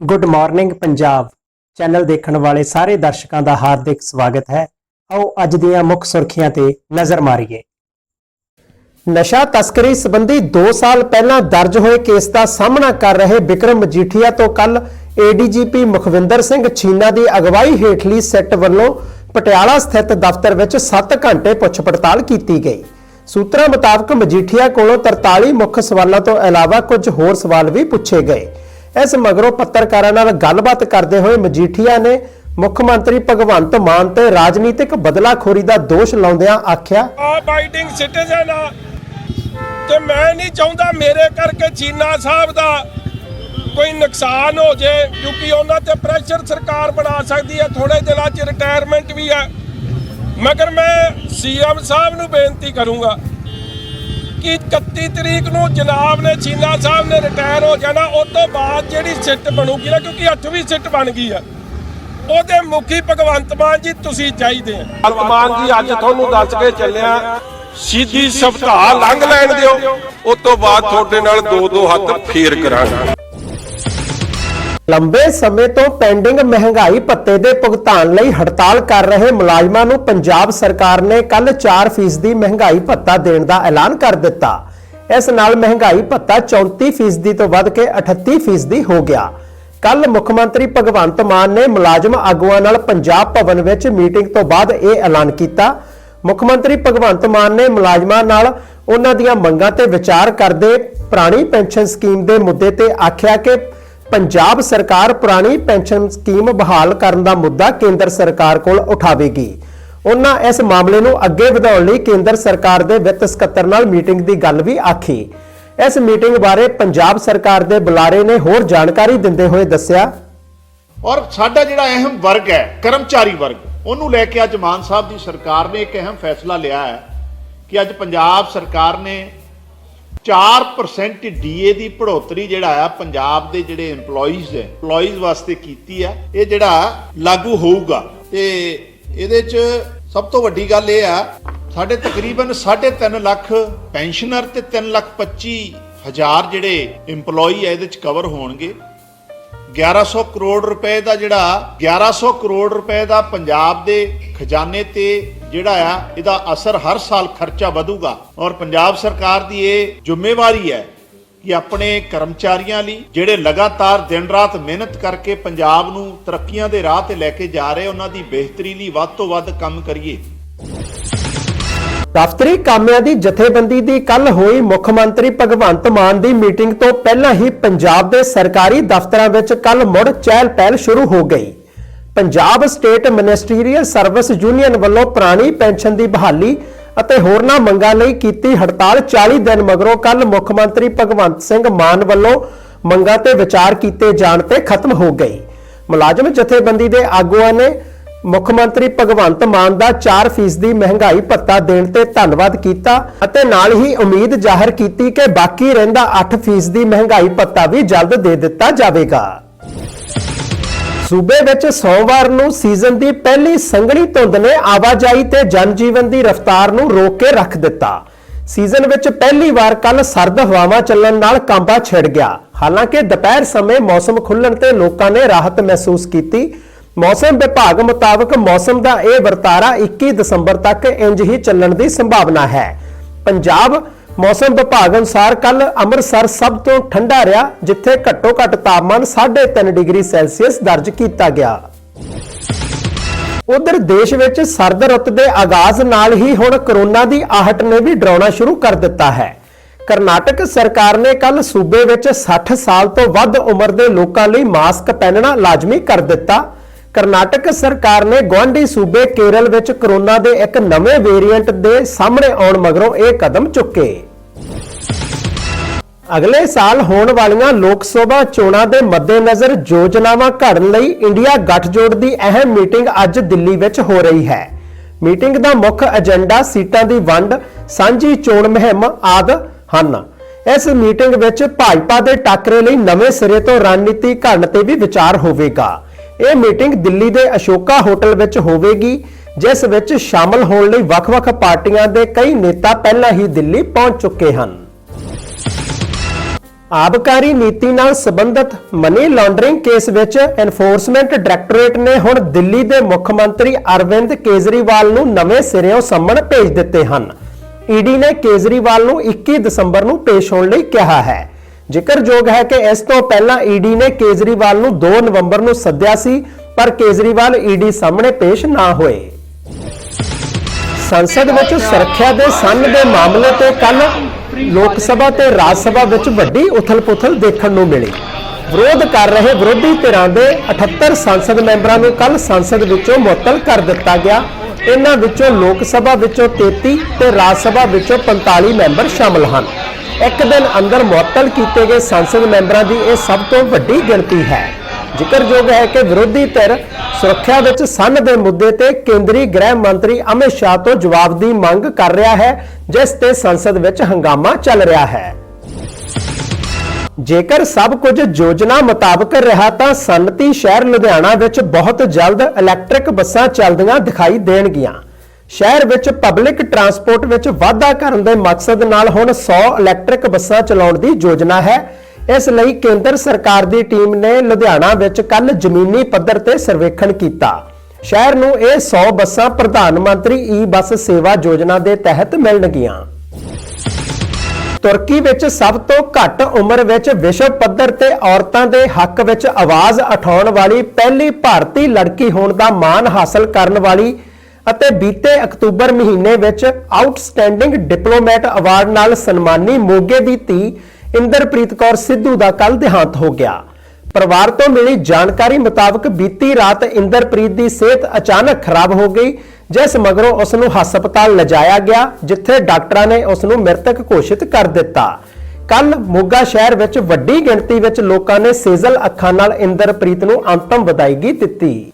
Good morning Punjab channel ਦੇਖਣ ਵਾਲੇ ਸਾਰੇ ਦਰਸ਼ਕਾਂ ਦਾ ਹਾਰਦਿਕ ਸਵਾਗਤ ਹੈ। ਆਓ ਅੱਜ ਦੀਆਂ ਮੁੱਖ ਸੁਰਖੀਆਂ ਤੇ ਨਜ਼ਰ ਮਾਰੀਏ। ਨਸ਼ਾ ਤਸਕਰੀ ਸੰਬੰਧੀ 2 ਸਾਲ ਪਹਿਲਾਂ ਦਰਜ ਹੋਏ ਕੇਸ ਦਾ ਸਾਹਮਣਾ ਕਰ ਰਹੇ ਵਿਕਰਮ ਮਜੀਠੀਆ ਤੋਂ ਕੱਲ ਏਡੀਜੀਪੀ ਮੁਖਵਿੰਦਰ ਸਿੰਘ ਛੀਨਾ ਦੀ ਅਗਵਾਈ ਹੇਠਲੀ ਸੈੱਟ ਵੱਲੋਂ ਪਟਿਆਲਾ ਸਥਿਤ ਦਫ਼ਤਰ ਵਿੱਚ 7 ਘੰਟੇ ਪੁੱਛ ਪੜਤਾਲ ਕੀਤੀ ਗਈ। ਸੂਤਰਾਂ ਮੁਤਾਬਕ ਮਜੀਠੀਆ ਕੋਲੋਂ 43 ਮੁੱਖ ਸਵਾਲਾਂ ਤੋਂ ਇਲਾਵਾ ਕੁਝ ਹੋਰ ਸਵਾਲ ਵੀ ਪੁੱਛੇ ਗਏ। ਇਸ ਮਗਰੋਂ ਪੱਤਰਕਾਰਾਂ ਨਾਲ ਗੱਲਬਾਤ ਕਰਦੇ ਹੋਏ ਮਜੀਠੀਆ ਨੇ ਮੁੱਖ ਮੰਤਰੀ ਭਗਵੰਤ ਮਾਨ ਤੇ ਰਾਜਨੀਤਿਕ ਬਦਲਾਖੋਰੀ ਦਾ ਦੋਸ਼ ਲਾਉਂਦਿਆਂ ਆਖਿਆ ਅਬਾਈਡਿੰਗ ਸਿਟੀਜ਼ਨ ਆ ਤੇ ਮੈਂ ਨਹੀਂ ਚਾਹੁੰਦਾ ਮੇਰੇ ਕਰਕੇ ਚੀਨਾ ਸਾਹਿਬ ਦਾ ਕੋਈ ਨੁਕਸਾਨ ਹੋ ਜੇ, ਕਿਉਂਕਿ ਉਹਨਾਂ ਤੇ ਪ੍ਰੈਸ਼ਰ ਸਰਕਾਰ ਬਣਾ ਸਕਦੀ ਹੈ ਥੋੜੇ ਦਿਨਾਂ 'ਚ ਰਿਟਾਇਰਮੈਂਟ ਵੀ ਹੈ। ਮਗਰ ਮੈਂ ਸੀਐਮ ਸਾਹਿਬ ਨੂੰ ਬੇਨਤੀ ਕਰੂੰਗਾ ਕਿ 31 ਤਰੀਕ ਨੂੰ ਜਨਾਬ ਨੇ ਚੀਨਾ ਸਾਹਿਬ ਨੇ ਰਿਟਾਇਰ ਹੋ ਜਾਣਾ, ਉਸ ਤੋਂ ਬਾਅਦ ਜਿਹੜੀ ਸਿੱਟ ਬਣੂਗੀ ਨਾ, ਕਿਉਂਕਿ 8ਵੀਂ ਸਿੱਟ ਬਣ ਗਈ ਆ, ਉਹਦੇ ਮੁਖੀ ਭਗਵੰਤ ਮਾਨ ਜੀ ਤੁਸੀਂ ਚਾਹੀਦੇ ਆ। ਭਗਵੰਤ ਮਾਨ ਜੀ, ਅੱਜ ਤੁਹਾਨੂੰ ਦੱਸ ਕੇ ਚੱਲਿਆ, ਸਿੱਧੀ ਸਭਤਾ ਲੰਘ ਲੈਣ ਦਿਓ, ਉਸ ਤੋਂ ਬਾਅਦ ਤੁਹਾਡੇ ਨਾਲ ਦੋ ਦੋ ਹੱਥ ਫੇਰ ਕਰਾਂਗੇ। ਲੰਬੇ ਸਮੇਂ ਤੋਂ ਪੈਂਡਿੰਗ ਮਹਿੰਗਾਈ ਭੱਤੇ ਦੇ ਭੁਗਤਾਨ ਲਈ ਹੜਤਾਲ ਕਰ ਰਹੇ ਮੁਲਾਜ਼ਮਾਂ ਨੂੰ ਪੰਜਾਬ ਸਰਕਾਰ ਨੇ ਕੱਲ 4% ਦੀ ਮਹਿੰਗਾਈ ਭੱਤਾ ਦੇਣ ਦਾ ਐਲਾਨ ਕਰ ਦਿੱਤਾ। ਇਸ ਨਾਲ ਮਹਿੰਗਾਈ ਭੱਤਾ 34% ਤੋਂ ਵੱਧ ਕੇ 38% ਹੋ ਗਿਆ। ਕੱਲ ਮੁੱਖ ਮੰਤਰੀ ਭਗਵੰਤ ਮਾਨ ਨੇ ਮੁਲਾਜ਼ਮ ਆਗੂਆਂ ਨਾਲ ਪੰਜਾਬ ਭਵਨ ਵਿੱਚ ਮੀਟਿੰਗ ਤੋਂ ਬਾਅਦ ਇਹ ਐਲਾਨ ਕੀਤਾ। ਮੁੱਖ ਮੰਤਰੀ ਭਗਵੰਤ ਮਾਨ ਨੇ ਮੁਲਾਜ਼ਮਾਂ ਨਾਲ ਉਹਨਾਂ ਦੀਆਂ ਮੰਗਾਂ ਤੇ ਵਿਚਾਰ ਕਰਦੇ ਪੁਰਾਣੀ ਪੈਨਸ਼ਨ ਸਕੀਮ ਦੇ ਮੁੱਦੇ ਤੇ ਆਖਿਆ ਕਿ ਪੰਜਾਬ ਸਰਕਾਰ ਪੁਰਾਣੀ ਪੈਨਸ਼ਨ ਸਕੀਮ ਬਹਾਲ ਕਰਨ ਦਾ ਮੁੱਦਾ ਕੇਂਦਰ ਸਰਕਾਰ ਕੋਲ ਉਠਾਵੇਗੀ। ਉਹਨਾਂ ਇਸ ਮਾਮਲੇ ਨੂੰ ਅੱਗੇ ਵਧਾਉਣ ਲਈ ਕੇਂਦਰ ਸਰਕਾਰ ਦੇ ਵਿੱਤ ਸਕੱਤਰ ਨਾਲ ਮੀਟਿੰਗ ਦੀ ਗੱਲ ਵੀ ਆਖੀ। ਇਸ ਮੀਟਿੰਗ ਬਾਰੇ ਪੰਜਾਬ ਸਰਕਾਰ ਦੇ ਬੁਲਾਰੇ ਨੇ ਹੋਰ ਜਾਣਕਾਰੀ ਦਿੰਦੇ ਹੋਏ ਦੱਸਿਆ। ਔਰ ਸਾਡਾ ਜਿਹੜਾ ਅਹਿਮ ਵਰਗ ਹੈ, ਕਰਮਚਾਰੀ ਵਰਗ, ਉਹਨੂੰ ਲੈ ਕੇ ਅੱਜ ਮਾਨ ਸਾਹਿਬ ਦੀ ਸਰਕਾਰ ਨੇ ਇੱਕ ਅਹਿਮ ਫੈਸਲਾ ਲਿਆ ਹੈ ਕਿ ਅੱਜ ਪੰਜਾਬ ਸਰਕਾਰ ਨੇ 4% ਡੀਏ ਦੀ ਭੜੋਤਰੀ ਜਿਹੜਾ ਆ, ਪੰਜਾਬ ਦੇ ਜਿਹੜੇ EMPLOYEES ਹੈ, EMPLOYEES ਵਾਸਤੇ ਕੀਤੀ ਆ, ਇਹ ਜਿਹੜਾ ਲਾਗੂ ਹੋਊਗਾ। ਤੇ ਇਹਦੇ 'ਚ ਸਭ ਤੋਂ ਵੱਡੀ ਗੱਲ ਇਹ ਆ, ਸਾਡੇ ਤਕਰੀਬਨ 3.5 ਲੱਖ ਪੈਨਸ਼ਨਰ ਤੇ 3 ਲੱਖ 25 ਹਜ਼ਾਰ ਜਿਹੜੇ EMPLOYEE ਆ, ਇਹਦੇ 'ਚ ਕਵਰ ਹੋਣਗੇ। 1100 ਕਰੋੜ ਰੁਪਏ ਦਾ ਜਿਹੜਾ 1100 ਕਰੋੜ ਰੁਪਏ ਦਾ ਪੰਜਾਬ ਦੇ ਖਜ਼ਾਨੇ ਤੇ ਜਿਹੜਾ ਆ, ਇਹਦਾ ਅਸਰ ਹਰ ਸਾਲ ਖਰਚਾ ਵਧੂਗਾ। ਔਰ ਪੰਜਾਬ ਸਰਕਾਰ ਦੀ ਇਹ ਜ਼ਿੰਮੇਵਾਰੀ ਹੈ ਕਿ ਆਪਣੇ ਕਰਮਚਾਰੀਆਂ ਲਈ, ਜਿਹੜੇ ਲਗਾਤਾਰ ਦਿਨ ਰਾਤ ਮਿਹਨਤ ਕਰਕੇ ਪੰਜਾਬ ਨੂੰ ਤਰੱਕੀਆਂ ਦੇ ਰਾਹ ਤੇ ਲੈ ਕੇ ਜਾ ਰਹੇ, ਉਹਨਾਂ ਦੀ ਬਿਹਤਰੀ ਲਈ ਵੱਧ ਤੋਂ ਵੱਧ ਕੰਮ ਕਰੀਏ। ਦਫ਼ਤਰੀ ਕਾਮਿਆਂ ਦੀ ਜਥੇਬੰਦੀ ਦੀ ਕੱਲ ਹੋਈ ਮੁੱਖ ਮੰਤਰੀ ਭਗਵੰਤ ਮਾਨ ਦੀ ਮੀਟਿੰਗ ਤੋਂ ਪਹਿਲਾਂ ਹੀ ਪੰਜਾਬ ਦੇ ਸਰਕਾਰੀ ਦਫ਼ਤਰਾਂ ਵਿੱਚ ਕੱਲ ਮੁੜ ਚਹਿਲ ਪਹਿਲ ਸ਼ੁਰੂ ਹੋ ਗਈ। Punjab state ministerial service union ਵੱਲੋਂ ਪੁਰਾਣੀ ਪੈਨਸ਼ਨ ਦੀ ਬਹਾਲੀ ਅਤੇ ਹੋਰਨਾਂ ਮੰਗਾਂ ਲਈ ਕੀਤੀ ਹੜਤਾਲ 40 ਦਿਨ ਮਗਰੋਂ ਕੱਲ ਮੁੱਖ ਮੰਤਰੀ ਭਗਵੰਤ ਸਿੰਘ ਮਾਨ ਵੱਲੋਂ ਮੰਗਾਂ ਤੇ ਵਿਚਾਰ ਕੀਤੇ ਜਾਣ ਤੇ ਖਤਮ ਹੋ ਗਈ। ਮੁਲਾਜ਼ਮ ਜਥੇਬੰਦੀ ਦੇ ਆਗੂਆਂ ਨੇ ਮੁੱਖ ਮੰਤਰੀ ਭਗਵੰਤ ਮਾਨ ਦਾ 4% ਮਹਿੰਗਾਈ ਭੱਤਾ ਦੇਣ ਤੇ ਧੰਨਵਾਦ ਕੀਤਾ ਅਤੇ ਨਾਲ ਹੀ ਉਮੀਦ ਜ਼ਾਹਰ ਕੀਤੀ ਕਿ ਬਾਕੀ ਰਹਿੰਦਾ 8% ਮਹਿੰਗਾਈ ਭੱਤਾ ਵੀ ਜਲਦ ਦੇ ਦਿੱਤਾ ਜਾਵੇਗਾ। ਸੂਬੇ ਵਿੱਚ ਸੋਮਵਾਰ ਨੂੰ ਸੀਜ਼ਨ ਦੀ ਪਹਿਲੀ ਸੰਘਣੀ ਧੁੰਦ ਨੇ ਆਵਾਜਾਈ ਤੇ ਜਨਜੀਵਨ ਦੀ ਰਫ਼ਤਾਰ ਨੂੰ ਰੋਕ ਕੇ ਰੱਖ ਦਿੱਤਾ। ਸੀਜ਼ਨ ਵਿੱਚ ਪਹਿਲੀ ਵਾਰ ਕੱਲ ਸਰਦ ਹਵਾਵਾਂ ਚੱਲਣ ਨਾਲ ਕਾਂਬਾ ਛਿੜ ਗਿਆ। ਹਾਲਾਂਕਿ ਦੁਪਹਿਰ ਸਮੇਂ ਮੌਸਮ ਖੁੱਲਣ ਤੇ ਲੋਕਾਂ ਨੇ ਰਾਹਤ ਮਹਿਸੂਸ ਕੀਤੀ। ਮੌਸਮ ਵਿਭਾਗ ਮੁਤਾਬਕ ਮੌਸਮ ਦਾ ਇਹ ਵਰਤਾਰਾ 21 ਦਸੰਬਰ ਤੱਕ ਇੰਜ ਹੀ ਚੱਲਣ ਦੀ ਸੰਭਾਵਨਾ ਹੈ। ਪੰਜਾਬ ਮੌਸਮ ਵਿਭਾਗ ਅਨੁਸਾਰ ਕੱਲ ਅੰਮ੍ਰਿਤਸਰ ਸਭ ਤੋਂ ਠੰਡਾ ਰਿਹਾ, ਜਿੱਥੇ ਘੱਟੋ ਘੱਟ ਤਾਪਮਾਨ 3.5 ਡਿਗਰੀ ਸੈਲਸੀਅਸ ਦਰਜ ਕੀਤਾ ਗਿਆ। ਉਧਰ ਦੇਸ਼ ਵਿੱਚ ਸਰਦ ਰੁੱਤ ਦੇ ਆਗਾਜ਼ ਨਾਲ ਹੀ ਹੁਣ ਕਰੋਨਾ ਦੀ ਆਹਟ ਨੇ ਵੀ ਡਰਾਉਣਾ ਸ਼ੁਰੂ ਕਰ ਦਿੱਤਾ ਹੈ। ਕਰਨਾਟਕ ਸਰਕਾਰ ਨੇ ਕੱਲ ਸੂਬੇ ਵਿੱਚ 60 ਸਾਲ ਤੋਂ ਵੱਧ ਉਮਰ ਦੇ ਲੋਕਾਂ ਲਈ ਮਾਸਕ ਪਹਿਨਣਾ ਲਾਜ਼ਮੀ ਕਰ ਦਿੱਤਾ। ਕਰਨਾਟਕ ਸਰਕਾਰ ਨੇ ਗੁਆਂਢੀ ਸੂਬੇ ਕੇਰਲ ਵਿੱਚ ਕਰੋਨਾ ਦੇ ਇੱਕ ਨਵੇਂ ਵੇਰੀਐਂਟ ਦੇ ਸਾਹਮਣੇ ਆਉਣ ਮਗਰੋਂ ਇਹ ਕਦਮ ਚੁੱਕੇ। ਅਗਲੇ ਸਾਲ ਹੋਣ ਵਾਲੀਆਂ ਲੋਕ ਸਭਾ ਚੋਣਾਂ ਦੇ ਮੱਦੇਨਜ਼ਰ ਯੋਜਨਾਵਾਂ ਘੜਨ ਲਈ ਇੰਡੀਆ ਗੱਠਜੋੜ ਦੀ ਅਹਿਮ ਮੀਟਿੰਗ ਅੱਜ ਦਿੱਲੀ ਵਿੱਚ ਹੋ ਰਹੀ ਹੈ। ਮੀਟਿੰਗ ਦਾ ਮੁੱਖ ਏਜੰਡਾ ਸੀਟਾਂ ਦੀ ਵੰਡ, ਸਾਂਝੀ ਚੋਣ ਮੁਹਿੰਮ ਆਦ ਹਨ। ਇਸ ਮੀਟਿੰਗ ਵਿੱਚ ਭਾਜਪਾ ਦੇ ਟਾਕਰੇ ਲਈ ਨਵੇਂ ਸਿਰੇ ਤੋਂ ਰਣਨੀਤੀ ਘੜਨ ਤੇ ਵੀ ਵਿਚਾਰ ਹੋਵੇਗਾ। ਇਹ ਮੀਟਿੰਗ ਦਿੱਲੀ ਦੇ ਅਸ਼ੋਕਾ ਹੋਟਲ ਵਿੱਚ ਹੋਵੇਗੀ, ਜਿਸ ਵਿੱਚ ਸ਼ਾਮਲ ਹੋਣ ਲਈ ਵੱਖ-ਵੱਖ ਪਾਰਟੀਆਂ ਦੇ ਕਈ ਨੇਤਾ ਪਹਿਲਾਂ ਹੀ ਦਿੱਲੀ ਪਹੁੰਚ ਚੁੱਕੇ ਹਨ। ਆਬਕਾਰੀ ਨੀਤੀ ਨਾਲ ਸੰਬੰਧਿਤ ਮਨੀ ਲਾਂਡਰਿੰਗ ਕੇਸ ਵਿੱਚ ਐਨਫੋਰਸਮੈਂਟ ਡਾਇਰੈਕਟੋਰੇਟ ਨੇ ਹੁਣ ਦਿੱਲੀ ਦੇ ਮੁੱਖ ਮੰਤਰੀ ਅਰਵਿੰਦ ਕੇਜਰੀਵਾਲ ਨੂੰ ਨਵੇਂ ਸਿਰਿਓਂ ਸੰਮਣ ਭੇਜ ਦਿੱਤੇ ਹਨ। ਈਡੀ ਨੇ ਕੇਜਰੀਵਾਲ ਨੂੰ 21 ਦਸੰਬਰ ਨੂੰ ਪੇਸ਼ ਹੋਣ ਲਈ ਕਿਹਾ ਹੈ। ਜ਼ਿਕਰਯੋਗ ਹੈ ਕਿ ਇਸ ਤੋਂ ਪਹਿਲਾਂ ਈਡੀ ਨੇ ਕੇਜਰੀਵਾਲ ਨੂੰ 2 ਨਵੰਬਰ ਨੂੰ ਸੱਦਿਆ ਸੀ, ਪਰ ਕੇਜਰੀਵਾਲ ਈਡੀ ਸਾਹਮਣੇ ਪੇਸ਼ ਨਾ ਹੋਏ। ਸੰਸਦ ਵਿੱਚ ਸੁਰੱਖਿਆ ਦੇ ਸੰਨ ਦੇ ਮਾਮਲੇ ਤੇ ਕੱਲ ਲੋਕ ਸਭਾ ਤੇ ਰਾਜ ਸਭਾ ਵਿੱਚ ਵੱਡੀ ਉਥਲ-ਪੁਥਲ ਦੇਖਣ ਨੂੰ ਮਿਲੀ। ਵਿਰੋਧ ਕਰ ਰਹੇ ਵਿਰੋਧੀ ਧਿਰਾਂ ਦੇ 78 ਸੰਸਦ ਮੈਂਬਰਾਂ ਨੂੰ ਕੱਲ ਸੰਸਦ ਵਿੱਚੋਂ ਮੁਅੱਤਲ ਕਰ ਦਿੱਤਾ ਗਿਆ। ਇਹਨਾਂ ਵਿੱਚੋਂ ਲੋਕ ਸਭਾ ਵਿੱਚੋਂ 33 ਤੇ ਰਾਜ ਸਭਾ ਵਿੱਚੋਂ 45 ਮੈਂਬਰ ਸ਼ਾਮਲ ਹਨ। ਇੱਕ ਦਿਨ ਅੰਦਰ ਮੁਅੱਤਲ ਕੀਤੇ ਗਏ ਸੰਸਦ ਮੈਂਬਰਾਂ ਦੀ ਇਹ ਸਭ ਤੋਂ ਵੱਡੀ ਗਿਣਤੀ ਹੈ। ਜ਼ਿਕਰਯੋਗ ਹੈ ਕਿ ਵਿਰੋਧੀ ਧਿਰ ਸੁਰੱਖਿਆ ਵਿੱਚ ਸੰਨ ਦੇ ਮੁੱਦੇ ਤੇ ਕੇਂਦਰੀ ਗ੍ਰਹਿ ਮੰਤਰੀ ਅਮਿਤ ਸ਼ਾਹ ਤੋਂ ਜਵਾਬ ਦੀ ਮੰਗ ਕਰ ਰਿਹਾ ਹੈ, ਜਿਸ ਤੇ ਸੰਸਦ ਵਿੱਚ ਹੰਗਾਮਾ ਚੱਲ ਰਿਹਾ ਹੈ। ਜੇਕਰ ਸਭ ਕੁਝ ਯੋਜਨਾ ਮੁਤਾਬਕ ਰਿਹਾ ਤਾਂ ਸਨਅਤੀ ਸ਼ਹਿਰ ਲੁਧਿਆਣਾ ਵਿੱਚ ਬਹੁਤ ਜਲਦ ਇਲੈਕਟ੍ਰਿਕ ਬੱਸਾਂ ਚੱਲਦੀਆਂ ਦਿਖਾਈ ਦੇਣਗੀਆਂ। ਸ਼ਹਿਰ ਵਿੱਚ ਪਬਲਿਕ ਟਰਾਂਸਪੋਰਟ ਵਿੱਚ ਵਾਧਾ ਕਰਨ ਦੇ ਮਕਸਦ ਨਾਲ ਹੁਣ 100 ਇਲੈਕਟ੍ਰਿਕ ਬੱਸਾਂ ਚਲਾਉਣ ਦੀ ਯੋਜਨਾ ਹੈ। ਇਸ ਲਈ ਕੇਂਦਰ ਸਰਕਾਰ ਦੀ ਟੀਮ ਨੇ ਲੁਧਿਆਣਾ ਵਿੱਚ ਕੱਲ ਜ਼ਮੀਨੀ ਪੱਧਰ ਤੇ ਸਰਵੇਖਣ ਕੀਤਾ। ਸ਼ਹਿਰ ਨੂੰ ਇਹ 100 ਬੱਸਾਂ ਪ੍ਰਧਾਨ ਮੰਤਰੀ ਈ ਬੱਸ ਸੇਵਾ ਯੋਜਨਾ ਦੇ ਤਹਿਤ ਮਿਲਣਗੀਆਂ। ਤੁਰਕੀ ਵਿੱਚ ਸਭ ਤੋਂ ਘੱਟ ਉਮਰ ਵਿੱਚ ਵਿਸ਼ਵ ਪੱਧਰ ਤੇ ਔਰਤਾਂ ਦੇ ਹੱਕ ਵਿੱਚ ਆਵਾਜ਼ ਉਠਾਉਣ ਵਾਲੀ ਪਹਿਲੀ ਭਾਰਤੀ ਲੜਕੀ ਹੋਣ ਦਾ ਮਾਣ ਹਾਸਲ ਕਰਨ ਵਾਲੀ ਅਤੇ ਬੀਤੇ ਅਕਤੂਬਰ ਮਹੀਨੇ ਵਿੱਚ ਆਊਟਸਟੈਂਡਿੰਗ ਡਿਪਲੋਮੈਟ ਅਵਾਰਡ ਨਾਲ ਸਨਮਾਨੀ ਮੋਗੇ ਦੀ ਧੀ ਇੰਦਰਪ੍ਰੀਤ ਕੌਰ ਸਿੱਧੂ ਦਾ ਕੱਲ ਦੇਹਾਂਤ ਹੋ ਗਿਆ। ਪਰਿਵਾਰ ਤੋਂ ਮਿਲੀ ਜਾਣਕਾਰੀ ਮੁਤਾਬਕ ਬੀਤੀ ਰਾਤ ਇੰਦਰਪ੍ਰੀਤ ਦੀ ਸਿਹਤ ਅਚਾਨਕ ਖਰਾਬ ਹੋ ਗਈ, ਜਿਸ ਮਗਰੋਂ ਉਸ ਨੂੰ ਹਸਪਤਾਲ ਲਿਜਾਇਆ ਗਿਆ, ਜਿੱਥੇ ਡਾਕਟਰਾਂ ਨੇ ਉਸ ਨੂੰ ਮ੍ਰਿਤਕ ਘੋਸ਼ਿਤ ਕਰ ਦਿੱਤਾ। ਕੱਲ ਮੋਗਾ ਸ਼ਹਿਰ ਵਿੱਚ ਵੱਡੀ ਗਿਣਤੀ ਵਿੱਚ ਲੋਕਾਂ ਨੇ ਸੇਜ਼ਲ ਅੱਖਾਂ ਨਾਲ ਇੰਦਰਪ੍ਰੀਤ ਨੂੰ ਅੰਤਮ ਵਿਦਾਇਗੀ ਦਿੱਤੀ।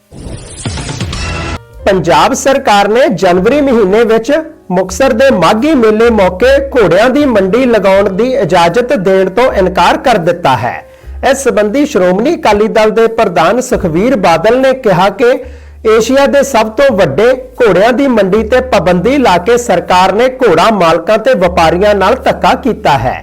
ਪੰਜਾਬ ਸਰਕਾਰ ਨੇ ਜਨਵਰੀ ਮਹੀਨੇ ਵਿੱਚ ਮੁਕਸਰ ਦੇ ਮਾਘੀ ਮੇਲੇ ਮੌਕੇ ਘੋੜਿਆਂ ਦੀ ਮੰਡੀ ਲਗਾਉਣ ਦੀ ਇਜਾਜ਼ਤ ਦੇਣ ਤੋਂ ਇਨਕਾਰ ਕਰ ਦਿੱਤਾ ਹੈ। ਇਸ ਸੰਬੰਧੀ ਸ਼੍ਰੋਮਣੀ ਅਕਾਲੀ ਦਲ ਦੇ ਪ੍ਰਧਾਨ ਸੁਖਵੀਰ ਬਾਦਲ ਨੇ ਕਿਹਾ ਕਿ ਏਸ਼ੀਆ ਦੇ ਸਭ ਤੋਂ ਵੱਡੇ ਘੋੜਿਆਂ ਦੀ ਮੰਡੀ ਤੇ ਪਾਬੰਦੀ ਲਾ ਕੇ ਸਰਕਾਰ ਨੇ ਘੋੜਾ ਮਾਲਕਾਂ ਤੇ ਵਪਾਰੀਆਂ ਨਾਲ ਧੱਕਾ ਕੀਤਾ ਹੈ।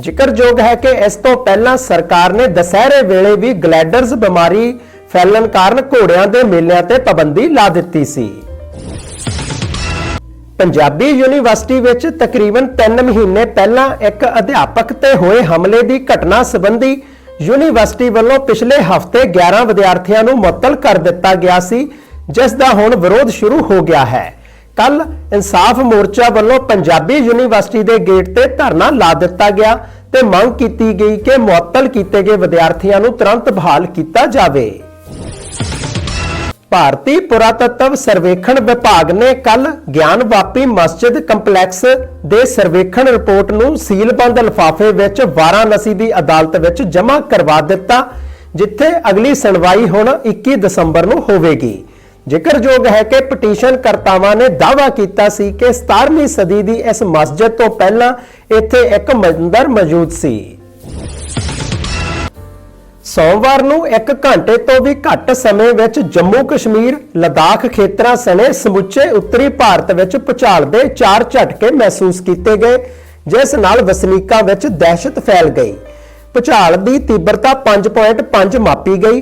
ਜ਼ਿਕਰਯੋਗ ਹੈ ਕਿ ਇਸ ਤੋਂ ਪਹਿਲਾਂ ਸਰਕਾਰ ਨੇ ਦਸਹਿਰੇ ਵੇਲੇ ਵੀ ਗਲੈਡਰਸ ਬਿਮਾਰੀ ਫੈਲਣ ਕਾਰਨ ਘੋੜਿਆਂ ਦੇ ਮੇਲਿਆਂ ਤੇ ਪਾਬੰਦੀ ਲਾ ਦਿੱਤੀ ਸੀ। ਪੰਜਾਬੀ ਯੂਨੀਵਰਸਿਟੀ ਵਿੱਚ ਤਕਰੀਬਨ 3 ਮਹੀਨੇ ਪਹਿਲਾਂ ਇੱਕ ਅਧਿਆਪਕ ਤੇ ਹੋਏ ਹਮਲੇ ਦੀ ਘਟਨਾ ਸੰਬੰਧੀ ਯੂਨੀਵਰਸਿਟੀ ਵੱਲੋਂ ਪਿਛਲੇ ਹਫ਼ਤੇ 11 ਵਿਦਿਆਰਥੀਆਂ ਨੂੰ ਮੁਅੱਤਲ ਕਰ ਦਿੱਤਾ ਗਿਆ ਸੀ, ਜਿਸ ਦਾ ਹੁਣ ਵਿਰੋਧ ਸ਼ੁਰੂ ਹੋ ਗਿਆ ਹੈ। ਕੱਲ ਇਨਸਾਫ ਮੋਰਚਾ ਵੱਲੋਂ ਪੰਜਾਬੀ ਯੂਨੀਵਰਸਿਟੀ ਦੇ ਗੇਟ ਤੇ ਧਰਨਾ ਲਾ ਦਿੱਤਾ ਗਿਆ ਤੇ ਮੰਗ ਕੀਤੀ ਗਈ ਕਿ ਮੁਅੱਤਲ ਕੀਤੇ ਗਏ ਵਿਦਿਆਰਥੀਆਂ ਨੂੰ ਤੁਰੰਤ ਬਹਾਲ ਕੀਤਾ ਜਾਵੇ। ਭਾਰਤੀ ਪੁਰਾਤੱਤਵ ਸਰਵੇਖਣ ਵਿਭਾਗ ਨੇ ਕੱਲ ਗਿਆਨਵਾਪੀ ਮਸਜਿਦ ਕੰਪਲੈਕਸ ਦੇ ਸਰਵੇਖਣ ਰਿਪੋਰਟ ਨੂੰ ਸੀਲਬੰਦ ਲਿਫਾਫੇ ਵਿੱਚ ਵਾਰਾਣਸੀ ਦੀ ਅਦਾਲਤ ਵਿੱਚ ਜਮ੍ਹਾਂ ਕਰਵਾ ਦਿੱਤਾ, ਜਿੱਥੇ ਅਗਲੀ ਸੁਣਵਾਈ ਹੁਣ 21 ਦਸੰਬਰ ਨੂੰ ਹੋਵੇਗੀ। ਜ਼ਿਕਰਯੋਗ ਹੈ ਕਿ ਪਟੀਸ਼ਨ ਕਰਤਾਵਾਂ ਨੇ ਦਾਅਵਾ ਕੀਤਾ ਸੀ ਕਿ 17ਵੀਂ ਸਦੀ ਦੀ ਇਸ ਮਸਜਿਦ ਤੋਂ ਪਹਿਲਾਂ ਇੱਥੇ ਇੱਕ ਮੰਦਰ ਮੌਜੂਦ ਸੀ। ਸੋਮਵਾਰ ਨੂੰ 1 ਘੰਟੇ ਤੋਂ ਵੀ ਘੱਟ ਸਮੇਂ ਵਿੱਚ ਜੰਮੂ ਕਸ਼ਮੀਰ ਲਦਾਖ ਖੇਤਰਾਂ ਸਣੇ ਸਮੁੱਚੇ ਉੱਤਰੀ ਭਾਰਤ ਵਿੱਚ ਭੂਚਾਲ ਦੇ ਚਾਰ ਝਟਕੇ ਮਹਿਸੂਸ ਕੀਤੇ ਗਏ, ਜਿਸ ਨਾਲ ਵਸਨੀਕਾਂ ਵਿੱਚ ਦਹਿਸ਼ਤ ਫੈਲ ਗਈ। ਭੂਚਾਲ ਦੀ ਤੀਬਰਤਾ 5.5 ਮਾਪੀ ਗਈ।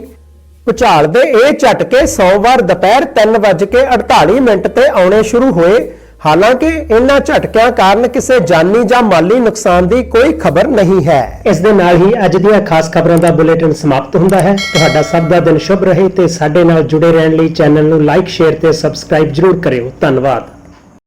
ਭੂਚਾਲ ਦੇ ਇਹ ਝਟਕੇ ਸੋਮਵਾਰ ਦੁਪਹਿਰ 3:48 ਮਿੰਟ ਤੇ ਆਉਣੇ ਸ਼ੁਰੂ ਹੋਏ। ਹਾਲਾਂਕਿ ਇਹਨਾਂ ਝਟਕਿਆਂ ਕਾਰਨ ਕਿਸੇ ਜਾਨੀ ਜਾਂ ਮਾਲੀ ਨੁਕਸਾਨ ਦੀ ਕੋਈ ਖਬਰ ਨਹੀਂ ਹੈ। ਇਸ ਦੇ ਨਾਲ ਹੀ ਅੱਜ ਦੀਆਂ ਖਾਸ ਖਬਰਾਂ ਦਾ ਬੁਲੇਟਿਨ ਸਮਾਪਤ ਹੁੰਦਾ ਹੈ। ਤੁਹਾਡਾ ਸਭ ਦਾ ਦਿਨ ਸ਼ੁਭ ਰਹੇ ਤੇ ਸਾਡੇ ਨਾਲ ਜੁੜੇ ਰਹਿਣ ਲਈ ਚੈਨਲ ਨੂੰ ਲਾਈਕ, ਸ਼ੇਅਰ ਤੇ ਸਬਸਕ੍ਰਾਈਬ ਜਰੂਰ ਕਰਿਓ। ਧੰਨਵਾਦ।